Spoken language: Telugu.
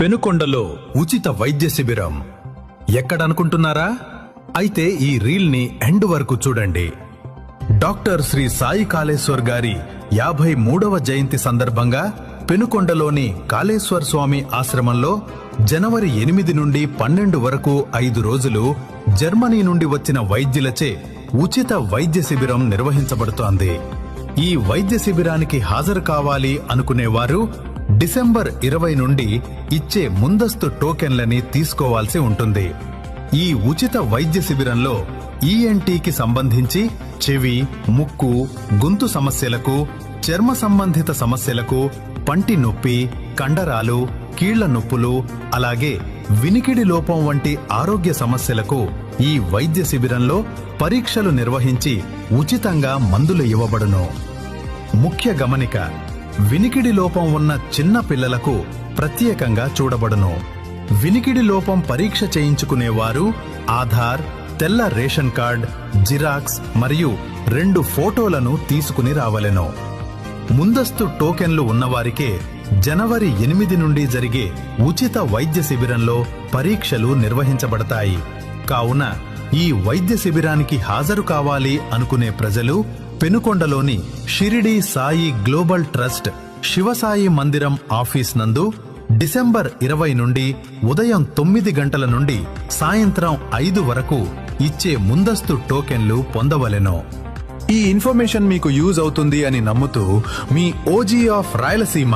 పెనుకొండలో ఉచిత వైద్య శిబిరం. ఎక్కడనుకుంటున్నారా? అయితే ఈ రీల్ని ఎండ్ వరకు చూడండి. డాక్టర్ శ్రీ సాయి కాళేశ్వర్ గారి యాభై మూడవ జయంతి సందర్భంగా పెనుకొండలోని కాళేశ్వర్ స్వామి ఆశ్రమంలో జనవరి ఎనిమిది నుండి పన్నెండు వరకు ఐదు రోజులు జర్మనీ నుండి వచ్చిన వైద్యులచే ఉచిత వైద్య శిబిరం నిర్వహించబడుతోంది. ఈ వైద్య శిబిరానికి హాజరు కావాలి అనుకునేవారు డిసెంబర్ ఇరవై నుండి ఇచ్చే ముందస్తు టోకెన్లని తీసుకోవాల్సి ఉంటుంది. ఈ ఉచిత వైద్య శిబిరంలో ఈఎన్టీకి సంబంధించి చెవి ముక్కు గొంతు సమస్యలకు చర్మ సంబంధిత సమస్యలకు పంటి నొప్పి కండరాలు కీళ్ళ నొప్పులు అలాగే వినికిడి లోపం వంటి ఆరోగ్య సమస్యలకు ఈ వైద్య శిబిరంలో పరీక్షలు నిర్వహించి ఉచితంగా మందులు ఇవ్వబడును. ముఖ్య గమనిక వినికిడి లోపం ఉన్న చిన్న పిల్లలకు ప్రత్యేకంగా చూడబడును. వినికిడి లోపం పరీక్ష చేయించుకునేవారు ఆధార్ తెల్ల రేషన్ కార్డ్ జిరాక్స్ మరియు రెండు ఫోటోలను తీసుకుని రావలెను. ముందస్తు టోకెన్లు ఉన్నవారికే జనవరి ఎనిమిది నుండి జరిగే ఉచిత వైద్య శిబిరంలో పరీక్షలు నిర్వహించబడతాయి. కావున ఈ వైద్య శిబిరానికి హాజరు కావాలి అనుకునే ప్రజలు పెనుకొండలోని షిరిడి సాయి గ్లోబల్ ట్రస్ట్ శివసాయి మందిరం ఆఫీస్ నందు డిసెంబర్ ఇరవై నుండి ఉదయం తొమ్మిది గంటల నుండి సాయంత్రం ఐదు వరకు ఇచ్చే ముందస్తు టోకెన్లు పొందవలెను. ఈ ఇన్ఫర్మేషన్ మీకు యూజ్ అవుతుంది అని నమ్ముతూ మీ ఓజీ ఆఫ్ రాయలసీమ